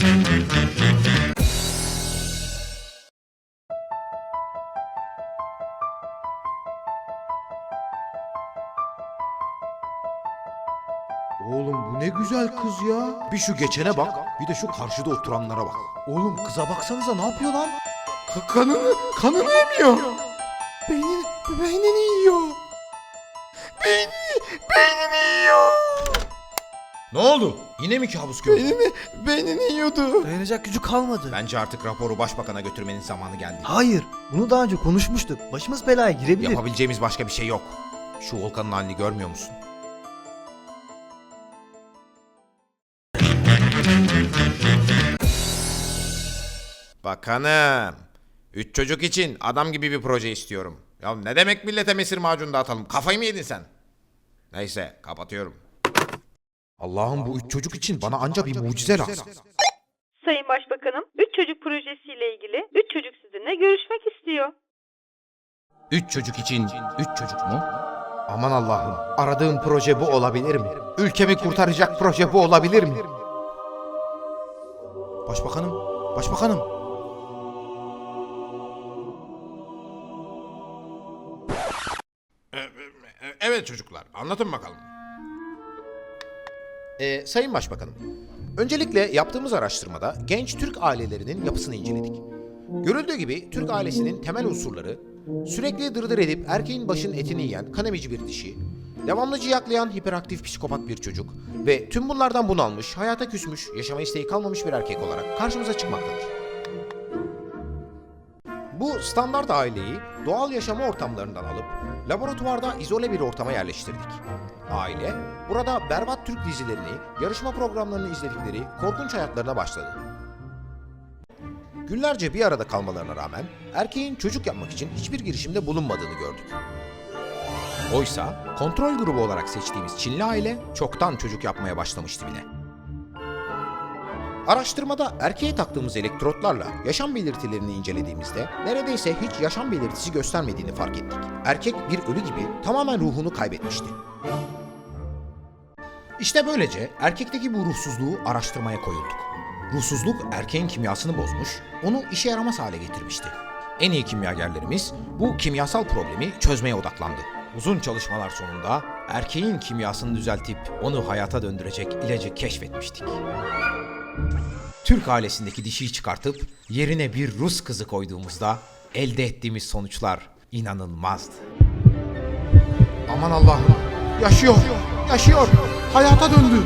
Oğlum bu ne güzel kız ya. Bir şu geçene bak, bir de şu karşıda oturanlara bak. Oğlum kıza baksanıza ne yapıyor lan? Ka- kanını, kanını emiyor. Beynini, beynini yiyor. Beyni, beynini yiyor. Ne oldu? Yine mi kabus gördün? Beynini, beynini yiyordu. Dayanacak gücü kalmadı. Bence artık raporu başbakana götürmenin zamanı geldi. Hayır, bunu daha önce konuşmuştuk. Başımız belaya girebilir. Yapabileceğimiz başka bir şey yok. Şu Volkan'ın halini görmüyor musun? Bakanım. Üç çocuk için adam gibi bir proje istiyorum. Ya ne demek millete mesir macunu dağıtalım? Kafayı mı yedin sen? Neyse kapatıyorum. Allah'ım bu üç çocuk için bana anca bir mucize lazım. Sayın Başbakanım, 3 çocuk projesiyle ilgili 3 çocuk sizinle görüşmek istiyor. Üç çocuk için üç çocuk mu? Aman Allah'ım aradığım proje bu olabilir mi? Ülkemi kurtaracak proje bu olabilir mi? Başbakanım, başbakanım. Evet çocuklar anlatın bakalım. Ee, Sayın Başbakanım, öncelikle yaptığımız araştırmada genç Türk ailelerinin yapısını inceledik. Görüldüğü gibi Türk ailesinin temel unsurları sürekli dırdır edip erkeğin başının etini yiyen kanemici bir dişi, devamlı ciyaklayan hiperaktif psikopat bir çocuk ve tüm bunlardan bunalmış, hayata küsmüş, yaşama isteği kalmamış bir erkek olarak karşımıza çıkmaktadır. Bu standart aileyi doğal yaşama ortamlarından alıp laboratuvarda izole bir ortama yerleştirdik. Aile burada berbat Türk dizilerini, yarışma programlarını izledikleri korkunç hayatlarına başladı. Günlerce bir arada kalmalarına rağmen erkeğin çocuk yapmak için hiçbir girişimde bulunmadığını gördük. Oysa kontrol grubu olarak seçtiğimiz Çinli aile çoktan çocuk yapmaya başlamıştı bile. Araştırmada erkeğe taktığımız elektrotlarla yaşam belirtilerini incelediğimizde neredeyse hiç yaşam belirtisi göstermediğini fark ettik. Erkek bir ölü gibi tamamen ruhunu kaybetmişti. İşte böylece erkekteki bu ruhsuzluğu araştırmaya koyulduk. Ruhsuzluk erkeğin kimyasını bozmuş, onu işe yaramaz hale getirmişti. En iyi kimyagerlerimiz bu kimyasal problemi çözmeye odaklandı. Uzun çalışmalar sonunda erkeğin kimyasını düzeltip onu hayata döndürecek ilacı keşfetmiştik. Türk ailesindeki dişiyi çıkartıp yerine bir Rus kızı koyduğumuzda elde ettiğimiz sonuçlar inanılmazdı. Aman Allah'ım! Yaşıyor! Yaşıyor! Hayata döndü!